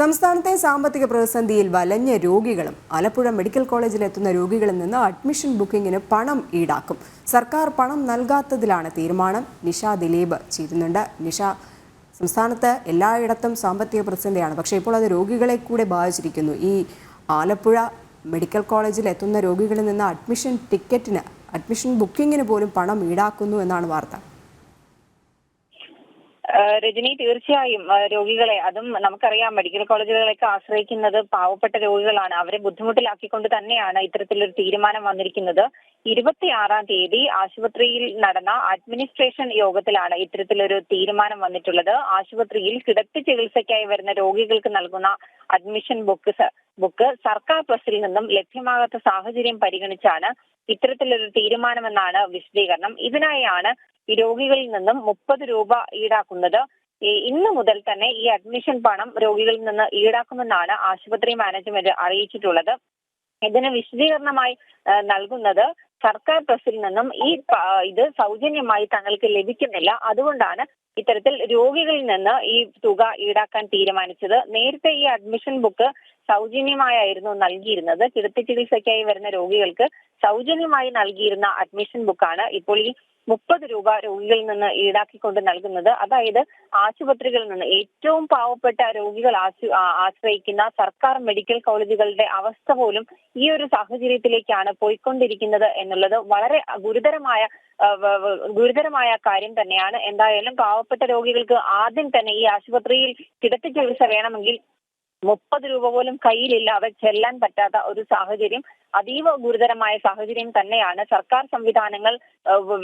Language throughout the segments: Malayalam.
സംസ്ഥാനത്തെ സാമ്പത്തിക പ്രതിസന്ധിയിൽ വലഞ്ഞ രോഗികളും ആലപ്പുഴ മെഡിക്കൽ കോളേജിൽ എത്തുന്ന രോഗികളിൽ നിന്ന് അഡ്മിഷൻ ബുക്കിംഗിന് പണം ഈടാക്കും. സർക്കാർ പണം നൽകാത്തതിലാണ് തീരുമാനം. നിഷ ദിലീപ് ചെയ്യുന്നുണ്ട് നിഷ സംസ്ഥാനത്ത് എല്ലായിടത്തും സാമ്പത്തിക പ്രതിസന്ധിയാണ്. പക്ഷേ ഇപ്പോൾ അത് രോഗികളെ കൂടെ ബാധിച്ചിരിക്കുന്നു. ഈ ആലപ്പുഴ മെഡിക്കൽ കോളേജിൽ എത്തുന്ന രോഗികളിൽ നിന്ന് അഡ്മിഷൻ ടിക്കറ്റിന് അഡ്മിഷൻ ബുക്കിങ്ങിന് പോലും പണം ഈടാക്കുന്നു എന്നാണ് വാർത്ത. രജനി തീർച്ചയായും രോഗികളെ അതും നമുക്കറിയാം മെഡിക്കൽ കോളേജുകളൊക്കെ ആശ്രയിക്കുന്നത് പാവപ്പെട്ട രോഗികളാണ്. അവരെ ബുദ്ധിമുട്ടിലാക്കിക്കൊണ്ട് തന്നെയാണ് ഇത്തരത്തിലൊരു തീരുമാനം വന്നിരിക്കുന്നത്. ഇരുപത്തിയാറാം തീയതി ആശുപത്രിയിൽ നടന്ന അഡ്മിനിസ്ട്രേഷൻ യോഗത്തിലാണ് ഇത്തരത്തിലൊരു തീരുമാനം വന്നിട്ടുള്ളത്. ആശുപത്രിയിൽ കിടത്തി ചികിത്സയ്ക്കായി വരുന്ന രോഗികൾക്ക് നൽകുന്ന അഡ്മിഷൻ ബുക്ക് ബുക്ക് സർക്കാർ ബസ്സിൽ നിന്നും ലഭ്യമാകാത്ത സാഹചര്യം പരിഗണിച്ചാണ് ഇത്തരത്തിലൊരു തീരുമാനമെന്നാണ് വിശദീകരണം. ഇതിനായാണ് ഈ രോഗികളിൽ നിന്നും മുപ്പത് രൂപ ഈടാക്കുന്നത്. ഇന്ന് മുതൽ തന്നെ ഈ അഡ്മിഷൻ പണം രോഗികളിൽ നിന്ന് ഈടാക്കുമെന്നാണ് ആശുപത്രി മാനേജ്മെന്റ് അറിയിച്ചിട്ടുള്ളത്. ഇതിന് വിശദീകരണമായി നൽകുന്നത് സർക്കാർ പ്രസിൽ നിന്നും ഈ ഇത് സൗജന്യമായി തങ്ങൾക്ക് ലഭിക്കുന്നില്ല. അതുകൊണ്ടാണ് ഇത്തരത്തിൽ രോഗികളിൽ നിന്ന് ഈ തുക ഈടാക്കാൻ തീരുമാനിച്ചത്. നേരത്തെ ഈ അഡ്മിഷൻ ബുക്ക് സൗജന്യമായായിരുന്നു നൽകിയിരുന്നത്. കിടത്തി ചികിത്സയ്ക്കായി വരുന്ന രോഗികൾക്ക് സൗജന്യമായി നൽകിയിരുന്ന അഡ്മിഷൻ ബുക്കാണ് ഇപ്പോൾ ഈ മുപ്പത് രൂപ രോഗികളിൽ നിന്ന് ഈടാക്കിക്കൊണ്ട് നൽകുന്നത്. അതായത് ആശുപത്രികളിൽ നിന്ന് ഏറ്റവും പാവപ്പെട്ട രോഗികൾ ആശ്രയിക്കുന്ന സർക്കാർ മെഡിക്കൽ കോളേജുകളുടെ അവസ്ഥ പോലും ഈ ഒരു സാഹചര്യത്തിലേക്കാണ് പോയിക്കൊണ്ടിരിക്കുന്നത് എന്നുള്ളത് വളരെ ഗുരുതരമായ ഗുരുതരമായ കാര്യം തന്നെയാണ്. എന്തായാലും പാവപ്പെട്ട രോഗികൾക്ക് ആദ്യം തന്നെ ഈ ആശുപത്രിയിൽ കിടത്തി ചികിത്സ വേണമെങ്കിൽ മുപ്പത് രൂപ പോലും കയ്യിലില്ലാതെ ചെല്ലാൻ പറ്റാത്ത ഒരു സാഹചര്യം അതീവ ഗുരുതരമായ സാഹചര്യം തന്നെയാണ്. സർക്കാർ സംവിധാനങ്ങൾ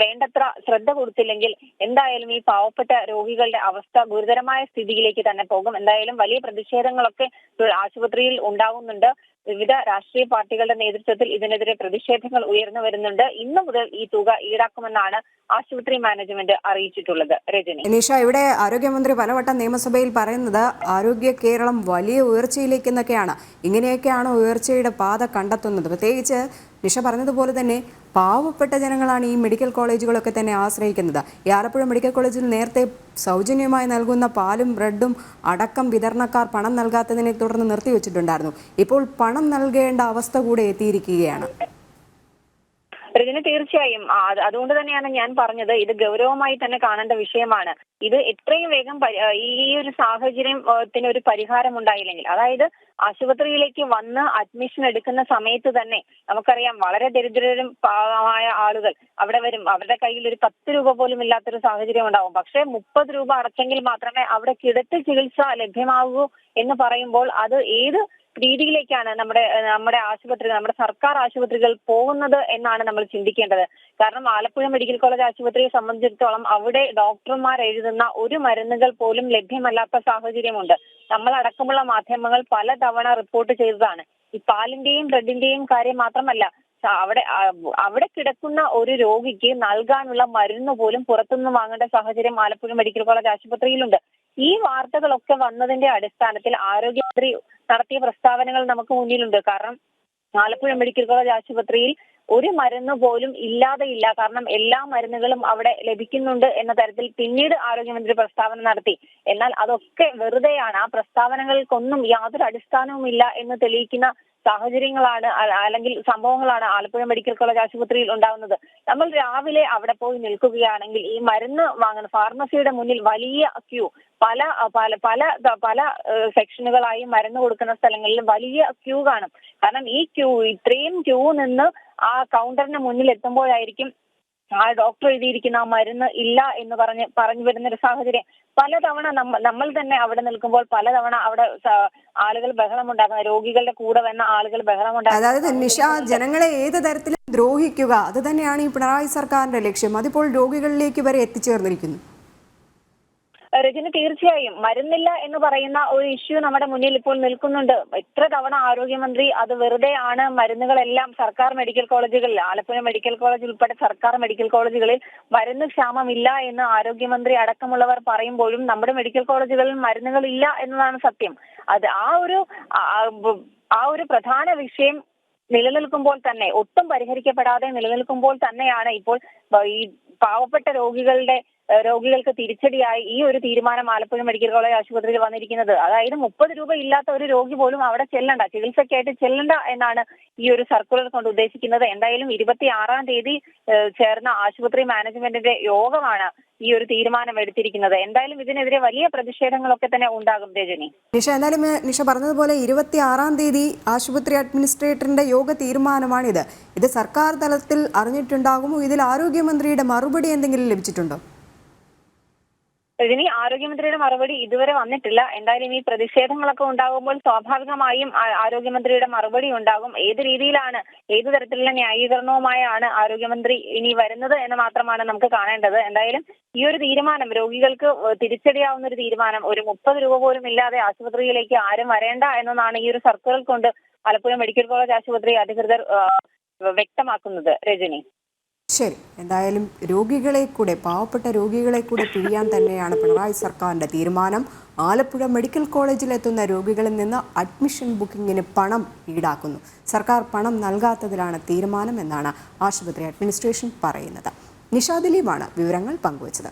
വേണ്ടത്ര ശ്രദ്ധ കൊടുത്തില്ലെങ്കിൽ എന്തായാലും ഈ പാവപ്പെട്ട രോഗികളുടെ അവസ്ഥ ഗുരുതരമായ സ്ഥിതിയിലേക്ക് തന്നെ പോകും. എന്തായാലും വലിയ പ്രതിഷേധങ്ങളൊക്കെ ആശുപത്രിയിൽ ഉണ്ടാകുന്നുണ്ട് വിവിധ രാഷ്ട്രീയ പാർട്ടികളുടെ നേതൃത്വത്തിൽ ഇതിനെതിരെ പ്രതിഷേധങ്ങൾ ഉയർന്നു വരുന്നുണ്ട്. ഇന്നു മുതൽ ഈ തുക ഈടാക്കുമെന്നാണ് ആശുപത്രി മാനേജ്മെന്റ് അറിയിച്ചിട്ടുള്ളത്. രജനി. നിഷ ഇവിടെ ആരോഗ്യമന്ത്രി പലവട്ടം നിയമസഭയിൽ പറയുന്നത് ആരോഗ്യ കേരളം വലിയ ഉയർച്ചയിലേക്ക് എന്നൊക്കെയാണ് ഇങ്ങനെയൊക്കെയാണ് ഉയർച്ചയുടെ പാത കണ്ടെത്തുന്നത്. പ്രത്യേകിച്ച് നിഷ പറഞ്ഞതുപോലെ തന്നെ പാവപ്പെട്ട ജനങ്ങളാണ് ഈ മെഡിക്കൽ കോളേജുകളൊക്കെ തന്നെ ആശ്രയിക്കുന്നത്. ഈ ആലപ്പുഴ മെഡിക്കൽ കോളേജിൽ നേരത്തെ സൗജന്യമായി നൽകുന്ന പാലും ബ്രെഡും അടക്കം വിതരണക്കാർ പണം നൽകാത്തതിനെ തുടർന്ന് നിർത്തിവെച്ചിട്ടുണ്ടായിരുന്നു. ഇപ്പോൾ പണം നൽകേണ്ട അവസ്ഥ കൂടെ എത്തിയിരിക്കുകയാണ്. രജനി തീർച്ചയായും അതുകൊണ്ട് തന്നെയാണ് ഞാൻ പറഞ്ഞത് ഇത് ഗൗരവമായി തന്നെ കാണേണ്ട വിഷയമാണ്. ഇത് എത്രയും വേഗം ഈ ഒരു സാഹചര്യത്തിന് ഒരു പരിഹാരം ഉണ്ടായില്ലെങ്കിൽ അതായത് ആശുപത്രിയിലേക്ക് വന്ന് അഡ്മിഷൻ എടുക്കുന്ന സമയത്ത് തന്നെ നമുക്കറിയാം വളരെ ദരിദ്രരും പാവമായ ആളുകൾ അവിടെ വരും. അവരുടെ കയ്യിൽ ഒരു പത്ത് രൂപ പോലും ഇല്ലാത്തൊരു സാഹചര്യം ഉണ്ടാവും. പക്ഷേ മുപ്പത് രൂപ അടച്ചെങ്കിൽ മാത്രമേ അവിടെ കിടത്തി ചികിത്സ ലഭ്യമാകൂ എന്ന് പറയുമ്പോൾ അത് ഏത് രീതിയിലേക്കാണ് നമ്മുടെ നമ്മുടെ ആശുപത്രികൾ നമ്മുടെ സർക്കാർ ആശുപത്രികൾ പോകുന്നത് എന്നാണ് നമ്മൾ ചിന്തിക്കേണ്ടത്. കാരണം ആലപ്പുഴ മെഡിക്കൽ കോളേജ് ആശുപത്രിയെ സംബന്ധിച്ചിടത്തോളം അവിടെ ഡോക്ടർമാർ എഴുതുന്ന ഒരു മരുന്നുകൾ പോലും ലഭ്യമല്ലാത്ത സാഹചര്യമുണ്ട്. നമ്മൾ അടക്കമുള്ള മാധ്യമങ്ങൾ പലതവണ റിപ്പോർട്ട് ചെയ്തതാണ്. ഈ പാലിന്റെയും ബ്രെഡിന്റെയും കാര്യം മാത്രമല്ല അവിടെ അവിടെ കിടക്കുന്ന ഒരു രോഗിക്ക് നൽകാനുള്ള മരുന്ന് പോലും പുറത്തുനിന്ന് വാങ്ങേണ്ട സാഹചര്യം ആലപ്പുഴ മെഡിക്കൽ കോളേജ് ആശുപത്രിയിലുണ്ട്. ഈ വാർത്തകളൊക്കെ വന്നതിന്റെ അടിസ്ഥാനത്തിൽ ആരോഗ്യമന്ത്രി നടത്തിയ പ്രസ്താവനകൾ നമുക്ക് മുന്നിലുണ്ട്. കാരണം ആലപ്പുഴ മെഡിക്കൽ കോളേജ് ആശുപത്രിയിൽ ഒരു മരുന്ന് പോലും ഇല്ലാതെ ഇല്ല. കാരണം എല്ലാ മരുന്നുകളും അവിടെ ലഭിക്കുന്നുണ്ട് എന്ന തരത്തിൽ പിന്നീട് ആരോഗ്യമന്ത്രി പ്രസ്താവന നടത്തി. എന്നാൽ അതൊക്കെ വെറുതെയാണ്. ആ പ്രസ്താവനകൾക്കൊന്നും യാതൊരു അടിസ്ഥാനവുമില്ല എന്ന് തെളിയിക്കുന്ന സാഹചര്യങ്ങളാണ് അല്ലെങ്കിൽ സംഭവങ്ങളാണ് ആലപ്പുഴ മെഡിക്കൽ കോളേജ് ആശുപത്രിയിൽ ഉണ്ടാകുന്നത് നമ്മൾ രാവിലെ അവിടെ പോയി നിൽക്കുകയാണെങ്കിൽ ഈ മരുന്ന് വാങ്ങുന്ന ഫാർമസിയുടെ മുന്നിൽ വലിയ ക്യൂ പല പല പല പല സെക്ഷനുകളായി മരുന്ന് കൊടുക്കുന്ന സ്ഥലങ്ങളിൽ വലിയ ക്യൂ കാണും. കാരണം ഈ ക്യൂ ഇത്രയും ക്യൂ നിന്ന് ആ കൗണ്ടറിന് മുന്നിൽ എത്തുമ്പോഴായിരിക്കും ആ ഡോക്ടർ എഴുതിയിരിക്കുന്ന ആ മരുന്ന് ഇല്ല എന്ന് പറഞ്ഞ് പറഞ്ഞു വരുന്ന ഒരു സാഹചര്യം പലതവണ നമ്മ നമ്മൾ തന്നെ അവിടെ നിൽക്കുമ്പോൾ പലതവണ അവിടെ ആളുകൾ ബഹളമുണ്ടാക്കുന്ന രോഗികളുടെ കൂടെ വന്ന ആളുകൾ ബഹളമുണ്ടാക്കുന്ന അതായത് നിഷ ജനങ്ങളെ ഏത് തരത്തിലും ദ്രോഹിക്കുക അത് തന്നെയാണ് ഈ പിണറായി സർക്കാരിന്റെ ലക്ഷ്യം. അതിപ്പോൾ രോഗികളിലേക്ക് വരെ എത്തിച്ചേർന്നിരിക്കുന്നു. രജനി തീർച്ചയായും മരുന്നില്ല എന്ന് പറയുന്ന ഒരു ഇഷ്യൂ നമ്മുടെ മുന്നിൽ ഇപ്പോൾ നിൽക്കുന്നുണ്ട്. എത്ര തവണ ആരോഗ്യമന്ത്രി അത് വെറുതെ ആണ് മരുന്നുകളെല്ലാം സർക്കാർ മെഡിക്കൽ കോളേജുകളിൽ ആലപ്പുഴ മെഡിക്കൽ കോളേജ് ഉൾപ്പെടെ സർക്കാർ മെഡിക്കൽ കോളേജുകളിൽ മരുന്ന് ക്ഷാമമില്ല എന്ന് ആരോഗ്യമന്ത്രി അടക്കമുള്ളവർ പറയുമ്പോഴും നമ്മുടെ മെഡിക്കൽ കോളേജുകളിൽ മരുന്നുകൾ ഇല്ല എന്നതാണ് സത്യം. അത് ആ ഒരു ആ- ഒരു പ്രധാന വിഷയം നിലനിൽക്കുമ്പോൾ തന്നെ ഒട്ടും പരിഹരിക്കപ്പെടാതെ നിലനിൽക്കുമ്പോൾ തന്നെയാണ് ഇപ്പോൾ ഈ പാവപ്പെട്ട രോഗികളുടെ രോഗികൾക്ക് തിരിച്ചടിയായി ഈ ഒരു തീരുമാനം ആലപ്പുഴ മെഡിക്കൽ കോളേജ് ആശുപത്രിയിൽ വന്നിരിക്കുന്നത്. അതായത് മുപ്പത് രൂപ ഇല്ലാത്ത ഒരു രോഗി പോലും അവിടെ ചെല്ലണ്ട. ചികിത്സയ്ക്കായിട്ട് ചെല്ലണ്ട എന്നാണ് ഈ ഒരു സർക്കുലർ കൊണ്ട് ഉദ്ദേശിക്കുന്നത്. എന്തായാലും ഇരുപത്തി ആറാം തീയതി ചേർന്ന ആശുപത്രി മാനേജ്മെന്റിന്റെ യോഗമാണ് ഈ ഒരു തീരുമാനം എടുത്തിരിക്കുന്നത്. എന്തായാലും ഇതിനെതിരെ വലിയ പ്രതിഷേധങ്ങളൊക്കെ തന്നെ ഉണ്ടാകും രജനി. നിഷ എന്തായാലും നിഷ പറഞ്ഞതുപോലെ ഇരുപത്തി ആറാം തീയതി ആശുപത്രി അഡ്മിനിസ്ട്രേറ്ററിന്റെ യോഗ തീരുമാനമാണിത്. ഇത് സർക്കാർ തലത്തിൽ അറിഞ്ഞിട്ടുണ്ടാകുമോ? ഇതിൽ ആരോഗ്യമന്ത്രിയുടെ മറുപടി എന്തെങ്കിലും ലഭിച്ചിട്ടുണ്ടോ? ഇതിന് ആരോഗ്യമന്ത്രിയുടെ മറുപടി ഇതുവരെ വന്നിട്ടില്ല. എന്തായാലും ഈ പ്രതിഷേധങ്ങളൊക്കെ ഉണ്ടാകുമ്പോൾ സ്വാഭാവികമായും ആരോഗ്യമന്ത്രിയുടെ മറുപടി ഉണ്ടാകും. ഏത് രീതിയിലാണ് ഏത് തരത്തിലുള്ള ന്യായീകരണവുമായാണ് ആരോഗ്യമന്ത്രി ഇനി വരുന്നത് എന്ന് മാത്രമാണ് നമുക്ക് കാണേണ്ടത്. എന്തായാലും ഈ ഒരു തീരുമാനം രോഗികൾക്ക് തിരിച്ചടിയാവുന്ന ഒരു തീരുമാനം ഒരു മുപ്പത് രൂപ പോലും ഇല്ലാതെ ആശുപത്രിയിലേക്ക് ആരും വരേണ്ട എന്നതാണ് ഈ ഒരു സർക്കുലർ കൊണ്ട് ആലപ്പുഴ മെഡിക്കൽ കോളേജ് ആശുപത്രി അധികൃതർ വ്യക്തമാക്കുന്നത്. രജനി. ശരി. എന്തായാലും രോഗികളെ കൂടെ പാവപ്പെട്ട രോഗികളെ കൂടെ പിഴിയാൻ തന്നെയാണ് പിണറായി സർക്കാരിന്റെ തീരുമാനം. ആലപ്പുഴ മെഡിക്കൽ കോളേജിൽ എത്തുന്ന രോഗികളിൽ നിന്ന് അഡ്മിഷൻ ബുക്കിങ്ങിന് പണം ഈടാക്കുന്നു. സർക്കാർ പണം നൽകാത്തതിലാണ് തീരുമാനം എന്നാണ് ആശുപത്രി അഡ്മിനിസ്ട്രേഷൻ പറയുന്നത്. നിഷാദിലീമാണ് വിവരങ്ങൾ പങ്കുവച്ചത്.